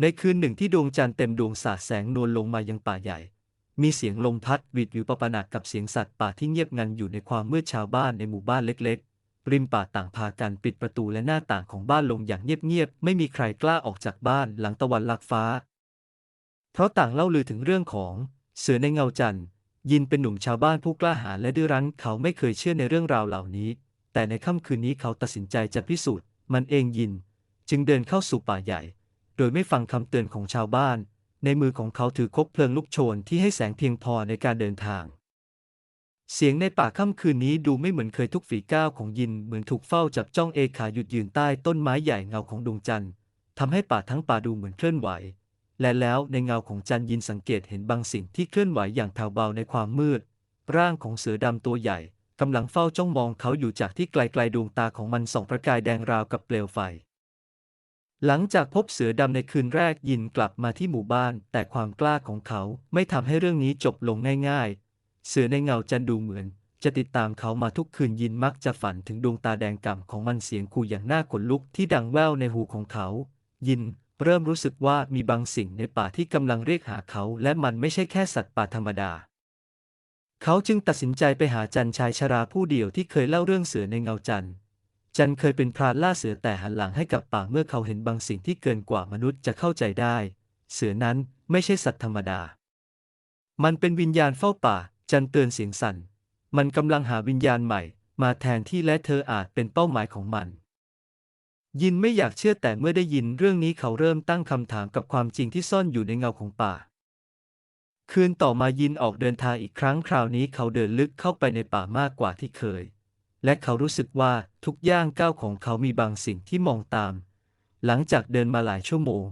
ในคืนหนึ่งที่ดวงจันทร์เต็มดวงสาดแสงนวลลงมายังป่าใหญ่ มีเสียงลมพัดวิดวิวประปนักกับเสียงสัตว์ป่าที่เงียบงันอยู่ในความมืดชาวบ้านในหมู่บ้านเล็กๆ ริมป่าต่างพากันปิดประตูและหน้าต่างของบ้านลงอย่างเงียบๆ ไม่มีใครกล้าออกจากบ้านหลังตะวันลักฟ้า เพราะต่างเล่าลือถึงเรื่องของเสือในเงาจันทร์ ยินเป็นหนุ่มชาวบ้านผู้กล้าหาญและดื้อรั้นเขาไม่เคยเชื่อในเรื่องราวเหล่านี้ แต่ในค่ำคืนนี้เขาตัดสินใจจะพิสูจน์ มันเองยิน จึงเดินเข้าสู่ป่าใหญ่ โดยไม่ฟังคำเตือนของชาวบ้าน ในมือของเขาถือคบเพลิงลุกโชนที่ให้แสงเพียงพอในการเดินทาง เสียงในป่าค่ำคืนนี้ดูไม่เหมือนเคยทุกฝีก้าวของยินเหมือนถูกเฝ้าจับจ้องเอขาหยุดยืนใต้ต้นไม้ใหญ่เงาของดวงจันทร์ทำให้ป่าทั้งป่าดูเหมือนเคลื่อนไหว และแล้วในเงาของจันทร์ยินสังเกตเห็นบางสิ่งที่เคลื่อนไหวอย่างแผ่วเบาในความมืด ร่างของเสือดำตัวใหญ่กำลังเฝ้าจ้องมองเขาอยู่จากที่ไกลๆดวงตาของมันส่องประกายแดงราวกับเปลวไฟ หลังจากพบเสือดำในคืนแรกยินกลับมาที่หมู่บ้าน แต่ความกล้าของเขาไม่ทำให้เรื่องนี้จบลงง่ายๆ เสือในเงาจันดูเหมือน จะติดตามเขามาทุกคืนยินมักจะฝันถึงดวงตาแดงก่ำของมันเสียงขู่อย่างน่าขนลุกที่ดังแว่วในหูของเขา ยินเริ่มรู้สึกว่ามีบางสิ่งในป่าที่กำลังเรียกหาเขา และมันไม่ใช่แค่สัตว์ป่าธรรมดา เขาจึงตัดสินใจไปหาจันชายชราผู้เดียวที่เคยเล่าเรื่องเสือในเงาจันทร์ จันเคยเป็นพรานล่าเสือแต่หันหลังให้กับป่าเมื่อเขาเห็นบางสิ่งที่เกินกว่ามนุษย์จะเข้าใจได้ เสือนั้นไม่ใช่สัตว์ธรรมดา มันเป็นวิญญาณเฝ้าป่า จันเตือนเสียงสั่น มันกำลังหาวิญญาณใหม่ มาแทนที่และเธออาจเป็นเป้าหมายของมัน ยินไม่อยากเชื่อแต่เมื่อได้ยินเรื่องนี้เขาเริ่มตั้งคำถามกับความจริงที่ซ่อนอยู่ในเงาของป่า คืนต่อมายินออกเดินทางอีกครั้งคราวนี้เขาเดินลึกเข้าไปในป่ามากกว่าที่เคย และเขารู้สึกว่าทุกย่างก้าวของเขามีบางสิ่งที่มองตาม หลังจากเดินมาหลายชั่วโมง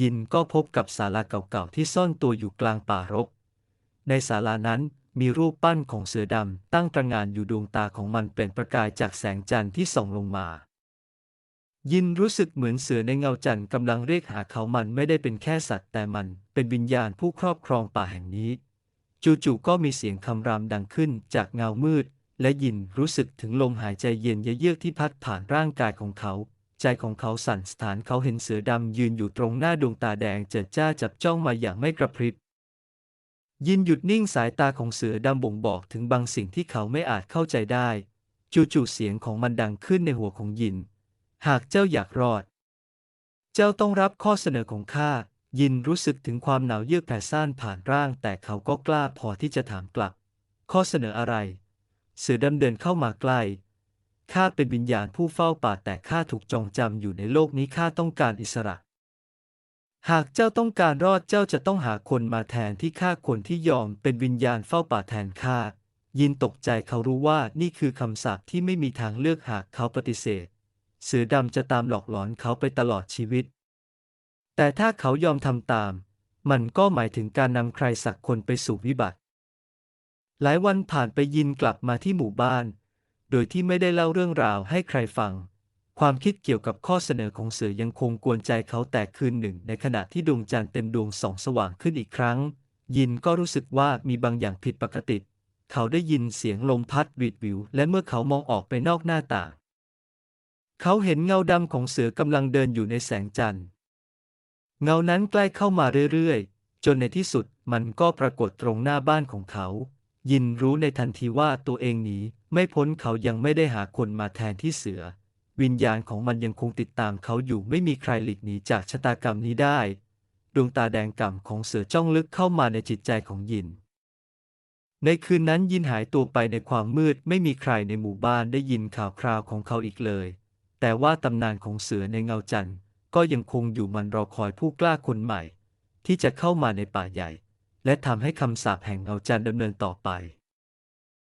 ยินก็พบกับศาลาเก่าๆที่ซ่อนตัวอยู่กลางป่ารก ในศาลานั้นมีรูปปั้นของเสือดำตั้งตระงานอยู่ดวงตาของมันเป็นประกายจากแสงจันทร์ที่ส่องลงมา ยินรู้สึกเหมือนเสือในเงาจันทร์กำลังเรียกหาเขามันไม่ได้เป็นแค่สัตว์ แต่มันเป็นวิญญาณผู้ครอบครองป่าแห่งนี้ จู่ๆก็มีเสียงคำรามดังขึ้นจากเงามืด และยินรู้สึกถึงลมหายใจเย็นเยือกที่พัดผ่านร่างกายของเขา ใจของเขาสั่นสถานเขาเห็นเสือดำยืนอยู่ตรงหน้าดวงตาแดงเจิดจ้าจับจ้องมาอย่างไม่กระพริบ ยินหยุดนิ่งสายตาของเสือดำบ่งบอกถึงบางสิ่งที่เขาไม่อาจเข้าใจได้ จู่ๆเสียงของมันดังขึ้นในหัวของยิน หากเจ้าอยากรอด เจ้าต้องรับข้อเสนอของข้ายินรู้สึกถึงความหนาวเยือกแผ่ซ่านผ่านร่าง แต่เขาก็กล้าพอที่จะถามกลับ ข้อเสนออะไร เสือดำเดินเข้ามาใกล้ ข้าเป็นวิญญาณผู้เฝ้าป่าแต่ข้าถูกจองจำอยู่ในโลกนี้ข้าต้องการอิสระ หากเจ้าต้องการรอดเจ้าจะต้องหาคนมาแทนที่ข้าคนที่ยอมเป็นวิญญาณเฝ้าป่าแทนข้า ยินตกใจเขารู้ว่านี่คือคำสาปที่ไม่มีทางเลือกหากเขาปฏิเสธ เสือดำจะตามหลอกหลอนเขาไปตลอดชีวิต แต่ถ้าเขายอมทำตาม มันก็หมายถึงการนำใครสักคนไปสู่วิบัติ หลายวันผ่านไปยินกลับมาที่หมู่บ้าน โดยที่ไม่ได้เล่าเรื่องราวให้ใครฟัง ความคิดเกี่ยวกับข้อเสนอของเสือยังคงกวนใจเขาแต่คืนหนึ่ง ในขณะที่ดวงจันทร์เต็มดวงส่องสว่างขึ้นอีกครั้ง ยินก็รู้สึกว่ามีบางอย่างผิดปกติ เขาได้ยินเสียงลมพัดวิดวิว และเมื่อเขามองออกไปนอกหน้าต่าง เขาเห็นเงาดำของเสือกำลังเดินอยู่ในแสงจันทร์ เงานั้นใกล้เข้ามาเรื่อยๆ จนในที่สุดมันก็ปรากฏตรงหน้าบ้านของเขา ยินรู้ในทันทีว่าตัวเองหนีไม่พ้นเขายังไม่ได้หาคนมาแทนที่เสือ วิญญาณของมันยังคงติดตามเขาอยู่ไม่มีใครหลีกหนีจากชะตากรรมนี้ได้ ดวงตาแดงก่ำของเสือจ้องลึกเข้ามาในจิตใจของยิน ในคืนนั้นยินหายตัวไปในความมืดไม่มีใครในหมู่บ้านได้ยินข่าวคราวของเขาอีกเลย แต่ว่าตำนานของเสือในเงาจันทร์ก็ยังคงอยู่มันรอคอยผู้กล้าคนใหม่ ที่จะเข้ามาในป่าใหญ่ และทำให้คำสาปแห่งเงาจันดำเนินต่อไป